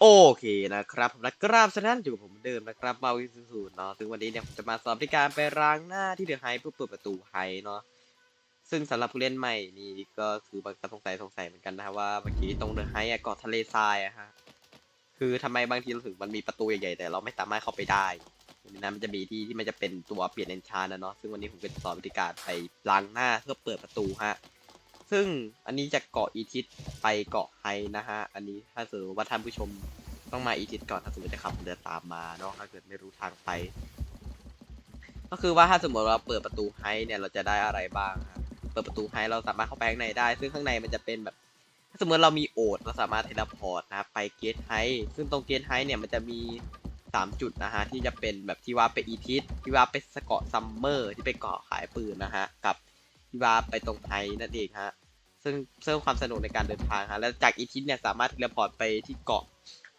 โอเคนะครับผมและกราบฉะนั้นอยู่กับผมเดิมนะครับมาวิสุสูเนาะซึ่งวันนี้เนี่ยผมจะมาสอนวิการไปล้างหน้าที่เดอะไฮเพื่อเปิดประตูไฮเนาะซึ่งสำหรับผู้เล่นใหม่นี่ก็คือบางคนสงสัยสงสัยเหมือนกันนะว่าเมื่อกี้ตรงเดอะไฮอะเกาะทะเลทรายอะฮะคือทำไมบางทีเราถึงมันมีประตูใหญ่ๆแต่เราไม่สามารถเข้าไปได้ในนั้นมันจะมีที่ที่มันจะเป็นตัวเปลี่ยนเอนชานนะเนาะซึ่งวันนี้ผมจะสอนวิธีการไปล้างหน้าเพื่อเปิดประตูฮะ ซึ่งอันนี้จะเกาะอีทิศไปเกาะไฮนะฮะ อันนี้ถ้าสมมติว่าท่านผู้ชมต้องมาอีทิศก่อนถ้าสมมติจะขับเรือตามมาเนาะถ้าเกิดไม่รู้ทางไป ก็คือว่าถ้าสมมติเราเปิดประตูไฮเนี่ยเราจะได้อะไรบ้างครับเปิดประตูไฮเราสามารถเข้าไปข้างในได้ ซึ่งข้างในมันจะเป็นแบบ ถ้าสมมติเรามีโอดเราสามารถเทเลพอร์ตนะครับไปเกตไฮซึ่งตรงเกตไฮเนี่ยมันจะมี3จุดนะฮะที่จะเป็นแบบที่ว่าไปอีทิศที่ว่าไปสเกาะซัมเมอร์ที่ไปเกาะขายปืนนะฮะกับ ที่ว่าไปตรงไฮนั่นเองฮะ ซึ่งเพิ่มความสนุกในการเดินทางฮะ แล้วจากอีทิสเนี่ยสามารถเทเลพอร์ตไปที่เกาะ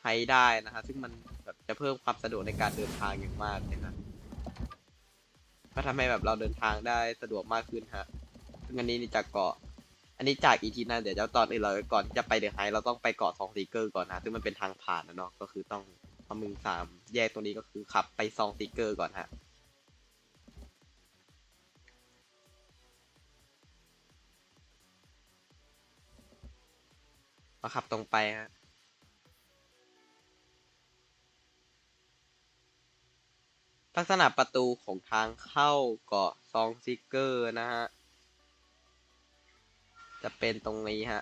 ไฮได้นะฮะ ซึ่งมันแบบจะเพิ่มความสะดวกในการเดินทางอย่างมากเลยนะก็ทำให้แบบเราเดินทางได้สะดวกมากขึ้นฮะ ซึ่งอันนี้นี่จากเกาะ อันนี้จากอีทิสนะเดี๋ยวเจ้าตอนอื่นเราก่อนที่จะไปเดอะไฮเราต้องไปเกาะซองซีเกอร์ก่อนนะ ซึ่งมันเป็นทางผ่านนะเนาะ ก็คือต้องพอมึงสามแยกตรงนี้ก็คือขับไปซองซีเกอร์ก่อนฮะ ก็ขับตรงไปฮะลักษณะประตูของทางเข้าเกาะซองซิกเกอร์นะฮะ จะเป็นตรงนี้ฮะ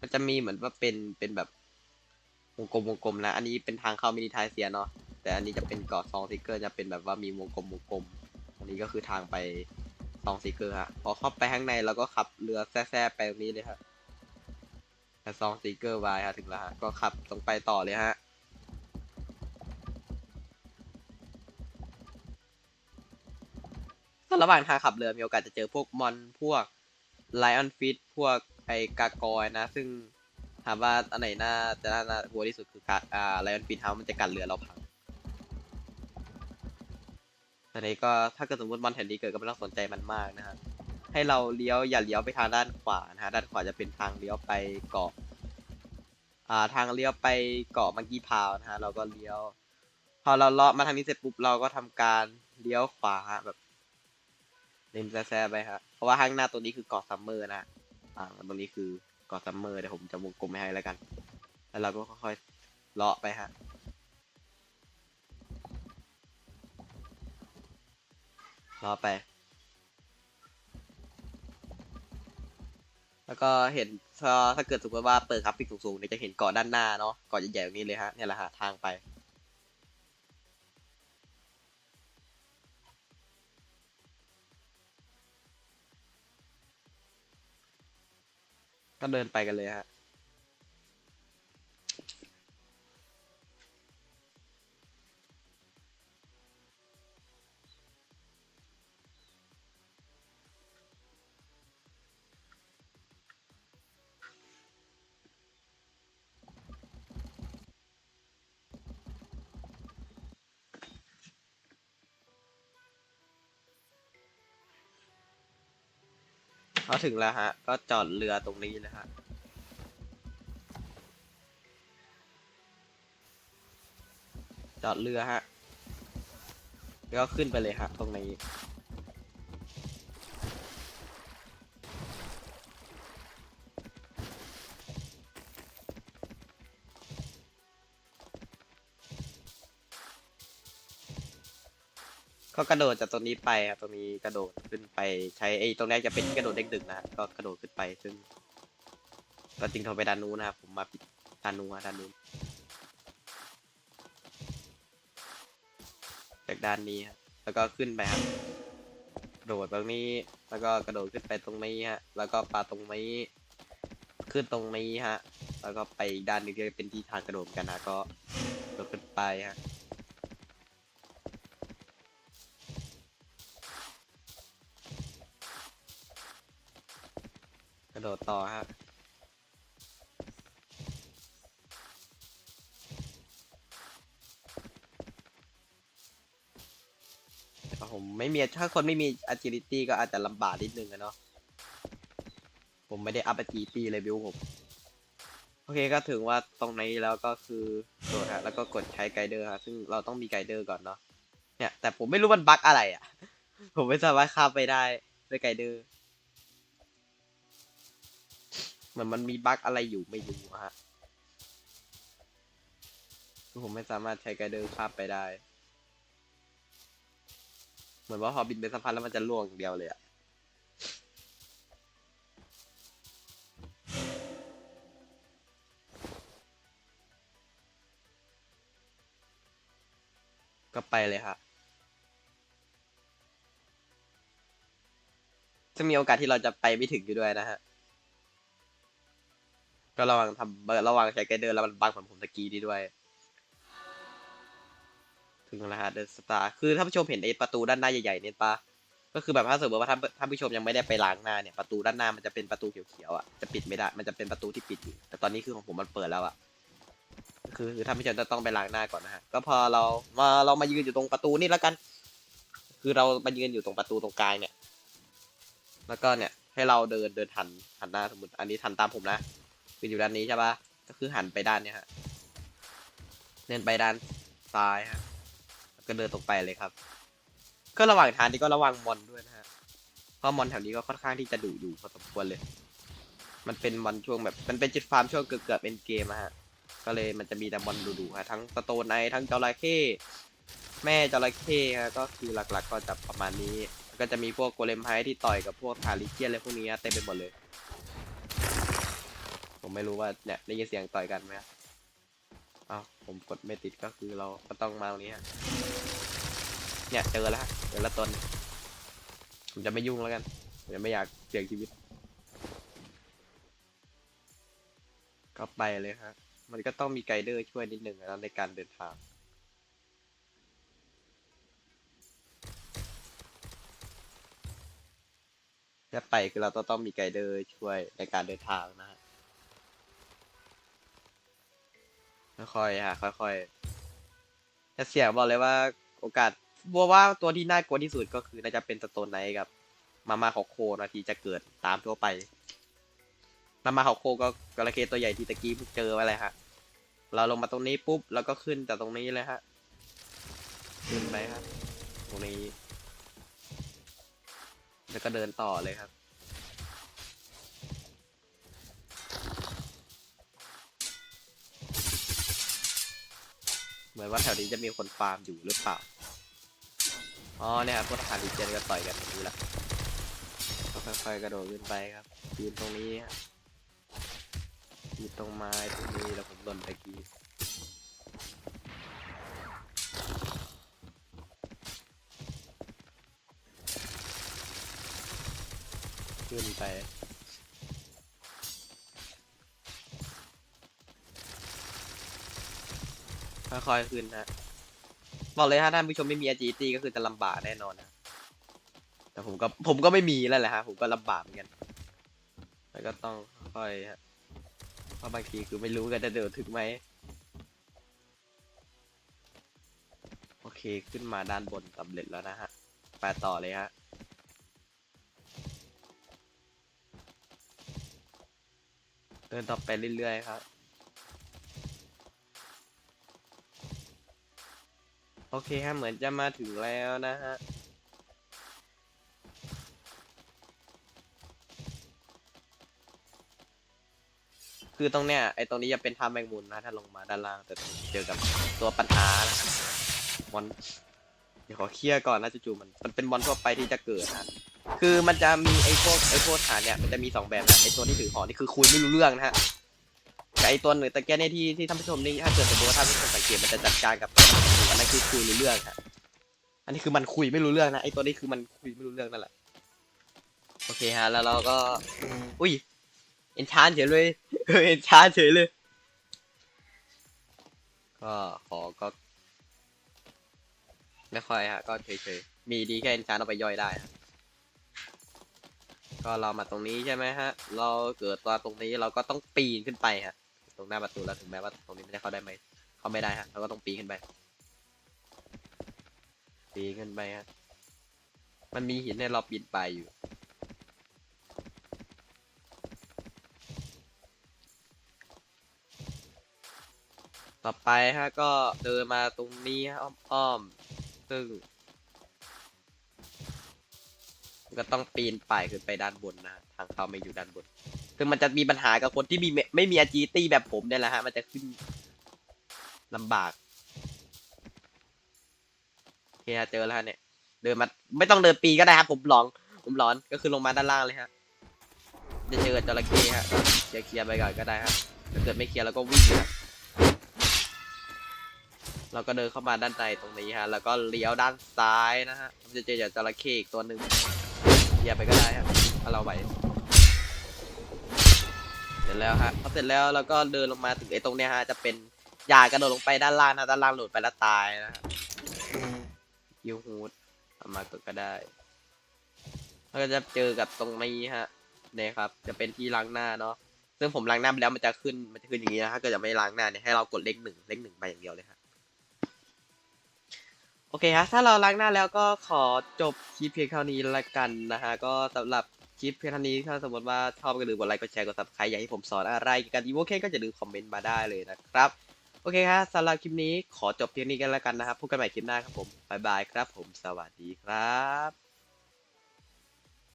มันจะมีเหมือนว่าเป็นเป็นแบบวงกลมวงกลมนะ อันนี้เป็นทางเข้ามินิทายเซียเนาะ แต่อันนี้จะเป็นเกาะซองซิกเกอร์จะเป็นแบบว่ามีวงกลมวงกลม อันนี้ก็คือทางไปซองซิกเกอร์ฮะ พอเข้าไปข้างในเราก็ขับเรือแซ่ๆไปตรงนี้เลยฮะแต่ ซองซิกเกอร์ไว้ฮะถึงแล้วฮะก็ขับตรงไปต่อเลยฮะก็ระหว่างทางขับเรือมีโอกาสจะเจอพวกมอนพวกไลออนฟิตพวกไอกากอยนะ ซึ่งถามว่าอันไหนน่าจะน่ากลัวที่สุดคือกาอ่าไลออนฟิตเฮามันจะกัดเรือเราพังตอนนี้ก็ถ้าเกิดสมมติมอนแถวนี้เกิดก็ไม่ต้องสนใจมันมากนะฮะให้เราเลี้ยวอย่าเลี้ยวไปทางด้านขวานะฮะด้านขวาจะเป็นทางเลี้ยวไปเกาะ อ่าทางเลี้ยวไปเกาะมังกี้พาวนะฮะเราก็เลี้ยว พอเราเลาะมาทางนี้เสร็จปุ๊บเราก็ทำการเลี้ยวขวาฮะแบบเล่นแซ่ๆไปครับเพราะว่าข้างหน้าตัวนี้คือเกาะซัมเมอร์นะอ่าตรงนี้คือเกาะซัมเมอร์เดี๋ยวผมจะวงกลมให้แล้วกัน แล้วเราก็ค่อยๆเลาะไปฮะเลาะไป แล้วก็เห็นถ้าถ้าเกิดสมมติว่าเปิดกราฟิกสูงๆเนี่ยจะเห็นเกาะด้านหน้าเนาะเกาะใหญ่ๆตรงนี้เลยฮะเนี่ยแหละฮะทางไปก็เดินไปกันเลยฮะ เราถึงแล้วฮะ ก็จอดเรือตรงนี้นะฮะจอดเรือฮะ แล้วก็ขึ้นไปเลยฮะตรงนี้ ก็กระโดดจากตรงนี้ไปครับตรงนี้กระโดดขึ้นไปใช้ไอ้ตรงแรกจะเป็นกระโดดเด้งดึงนะก็กระโดดขึ้นไปซึ่งก็จริงโทรไปด้านนู้นนะครับผมมาผิดด้านนู้นฮะด้านนู้นจากด้านนี้ฮะแล้วก็ขึ้นไปครับกระโดดตรงนี้ แล้วก็กระโดดขึ้นไปตรงนี้ฮะ แล้วก็ปาตรงนี้ ขึ้นตรงนี้ฮะ แล้วก็ไปด้านนึงที่เป็นที่ทางกระโดดกันนะก็กระโดดขึ้นไปฮะ ระโดดต่อฮะผมไม่มีถ้าคนไม่มี agility ก็อาจจะลำบากนิดนึงอะเนาะผมไม่ได้อัพ agility เลยบิวผม โอเคก็ถึงว่าตรงนี้แล้วก็คือโดดฮะแล้วก็กดใช้ไกด์เดอร์ฮะซึ่งเราต้องมีไกด์เดอร์ก่อนเนาะเนี่ยแต่ผมไม่รู้มันบั๊กอะไรอะผมไม่สามารถข้ามไปได้ด้วยไกด์เดอร์ มือนมันมีบั๊กอะไรอยู่ไม่รู้อะฮะคือผมไม่สามารถใช้ไกด์เดอร์ข้ามไปได้ เหมือนว่าพอบินไปสักพักแล้วมันจะล่วงอย่างเดียวเลยอะก็ไปเลยครับจะมีโอกาสที่เราจะไปไม่ถึงอยู่ด้วยนะฮะ ก็ระวังทำระวังใช้ไกด์เดินแล้วมันบังเหมือนผมตะกี้นี่ด้วย ถึงแล้วฮะเดอะสตาร์คือถ้าผู้ชมเห็นไอ้ประตูด้านหน้าใหญ่ๆเนี่ยปะก็คือแบบถ้าสมมติว่าถ้าถ้าผู้ชมยังไม่ได้ไปล้างหน้าเนี่ยประตูด้านหน้ามันจะเป็นประตูเขียวๆอะจะปิดไม่ได้ มันจะเป็นประตูที่ปิดอยู่ แต่ตอนนี้คือของผมมันเปิดแล้วอะคือคือถ้าผู้ชมจะต้องไปล้างหน้าก่อนนะฮะก็พอเรามาเรามายืนอยู่ตรงประตูนี่แล้วกัน คือเรามายืนอยู่ตรงประตูตรงกลางเนี่ย แล้วก็เนี่ยให้เราเดินเดินหันหันหน้าสมมติอันนี้หันตามผมนะ คืออยู่ด้านนี้ใช่ปะก็คือหันไปด้านเนี้ยฮะเดินไปด้านซ้ายฮะแล้วก็เดินตรงไปเลยครับ ก็ระหว่างทางนี้ก็ระวังมอนด้วยนะฮะเพราะมอนแถวนี้ก็ค่อนข้างที่จะดุอยู่พอสมควรเลย มันเป็นมอนช่วงแบบมันเป็นจุดฟาร์มช่วงเกือบเกือบเป็นเกมอะฮะก็เลยมันจะมีแต่มอนดุๆฮะทั้งสโตนไนท์ทั้งจระเข้แม่จระเข้ฮะก็คือหลักๆก็จะประมาณนี้ก็จะมีพวกโกเลมไฮที่ต่อยกับพวกทาริเกียนอะไรพวกนี้เต็มไปหมดเลย ผมไม่รู้ว่าเนี่ยได้ยินเสียงต่อยกันไหมอ้าวผมกดไม่ติดก็คือเราก็ต้องมาตรงนี้เนี่ยเจอแล้วเจอละตนผมจะไม่ยุ่งแล้วกันผมจะไม่อยากเสี่ยงชีวิต ก็ไปเลยฮะมันก็ต้องมีไกด์เดอร์ช่วยนิดหนึ่งนะในการเดินทางจะไปคือเราต้องต้องมีไกด์เดอร์ช่วยในการเดินทางนะฮะ ค่อยๆฮะค่อยๆแต่เสียงบอกเลยว่า โอกาสบัวว่าตัวที่น่ากลัวที่สุดก็คือน่าจะเป็นสโตนไนท์กับ มามาของโคนะที่จะเกิดตามทั่วไป มามาของโคก็กระเคตัวใหญ่ที่ตะกี้เจอไว้เลยฮะเราลงมาตรงนี้ปุ๊บแล้วก็ขึ้นจากตรงนี้เลยฮะขึ้นไปครับ ตรงนี้ แล้วก็เดินต่อเลยครับ เหมือนว่าแถวนี้จะมีคนฟาร์มอยู่หรือเปล่า อ๋อเนี่ยครับพวกทหารดีเจนก็ต่อยกันอย่างนี้แหละค่อยๆกระโดดขึ้นไปครับยืนตรงนี้ฮะยืนตรงไม้ตรงนี้แล้วผมหล่นตะกี้ขึ้นไป ค่อยๆขึ้นนะบอกเลยถ้าท่านผู้ชมไม่มี agility ก็คือจะลำบากแน่นอนนะแต่ผมก็ผมก็ไม่มีแล้วแหละฮะผมก็ลำบากเหมือนกันแล้วก็ต้องค่อยฮะเพราะบางทีคือไม่รู้กันจะเดินถึงไหมโอเคขึ้นมาด้านบนสำเร็จแล้วนะฮะไปต่อเลยฮะเดินต่อไปเรื่อยๆครับ โอเคฮะเหมือนจะมาถึงแล้วนะฮะคือตรงเนี้ยไอตรงนี้จะเป็นท่าแมงมุมนะถ้าลงมาด้านล่างแต่เจอกับตัวปัญหานะมอนเดี๋ยวขอเคลียร์ก่อนนะจู่ๆมันมันเป็นมอนทั่วไปที่จะเกิดนะคือมันจะมีไอพวกไอพวกฐานเนี่ยมันจะมีสองแบบนะไอตัวที่ถือหอนี่คือคุยไม่รู้เรื่องนะฮะ ไอตัวหนึ่งตะแกเนี่ยที่ที่ท่านผู้ชมนี่ถ้าเกิดสมมติว่าท่านผู้ชมสังเกตมันจะจัดการกับอันนั้นคือคุยรู้เรื่องฮะอันนี้คือมันคุยไม่รู้เรื่องนะไอตัวนี้คือมันคุยไม่รู้เรื่องนั่นแหละโอเคฮะแล้วเราก็อุ้ยเอ็นชานเฉยเลยเออเอนชานเฉยเลย ก็ขอก็ ไม่ค่อยฮะ ก็เฉยๆมีดีแค่เอ็นชานเอาไปย่อยได้ก็เรามาตรงนี้ใช่ไหมฮะ เราเกิดตัวตรงนี้เราก็ต้องปีนขึ้นไปฮะ ตรงหน้าประตูแล้วถึงแม้ว่าตรงนี้ไม่ได้เข้าได้ไหมเข้าไม่ได้ฮะเราก็ต้องปีนขึ้นไป ปีนขึ้นไปฮะมันมีหินให้เราปีนไปอยู่ ต่อไปฮะก็เดินมาตรงนี้ฮะอ้อมๆซึ่งก็ต้องปีนป่ายขึ้นไปด้านบนนะทางเขาไม่อยู่ด้านบน ซึ่งมันจะมีปัญหากับคนที่มีไม่มี agility แบบผมเนี่ยแหละฮะ มันจะขึ้นลำบากโอเคฮะเจอแล้วฮะเนี่ย เดินมาไม่ต้องเดินปีก็ได้ครับผมหลองผมหลอนก็คือลงมาด้านล่างเลยฮะ จะเจอจระเข้ฮะเคลียร์เคลียร์ไปก่อนก็ได้ฮะถ้าเกิดไม่เคลียร์แล้วก็วิ่งฮะเราก็เดินเข้ามาด้านในตรงนี้ฮะ แล้วก็เลี้ยวด้านซ้ายนะฮะจะเจอจระเข้อีกตัวหนึ่งเคลียร์ไปก็ได้ฮะถ้าเราไหว ร็จแล้วฮะพอเสร็จแล้วเราก็เดินลงมาถึงไอ้ตรงเนี้ยฮะจะเป็นยากระโดดลงไปด้านล่างนะด้านล่างหลุดไปแล้วตายนะฮะยูฮูดเอามากดก็ได้แล้วก็จะเจอกับตรงนี้ฮะเนี่ยครับ จะเป็นที่ล้างหน้าเนาะซึ่งผมล้างหน้าไปแล้วมันจะขึ้นมันจะขึ้นอย่างนี้นะถ้าเกิดจะไม่ล้างหน้าเนี่ยให้เรากดเลขหนึ่งเลขหนึ่งไปอย่างเดียวเลยฮะโอเคฮะถ้าเราล้างหน้าแล้วก็ขอจบคลิปเพียงเท่านี้ละกันนะฮะก็สำหรับ คลิปเพียงเท่านี้ถ้าสมมติว่าชอบก็ลืมกดไลค์กดแชร์กดซับสไครต์อยากให้ผมสอนอะไรเกี่ยวกับอีโวเคนก็จะลืมคอมเมนต์มาได้เลยนะครับ โอเคครับสำหรับคลิปนี้ขอจบเพียงนี้กันแล้วกันนะครับพบกันใหม่คลิปหน้าครับผมบ๊ายบายครับผมสวัสดีครับ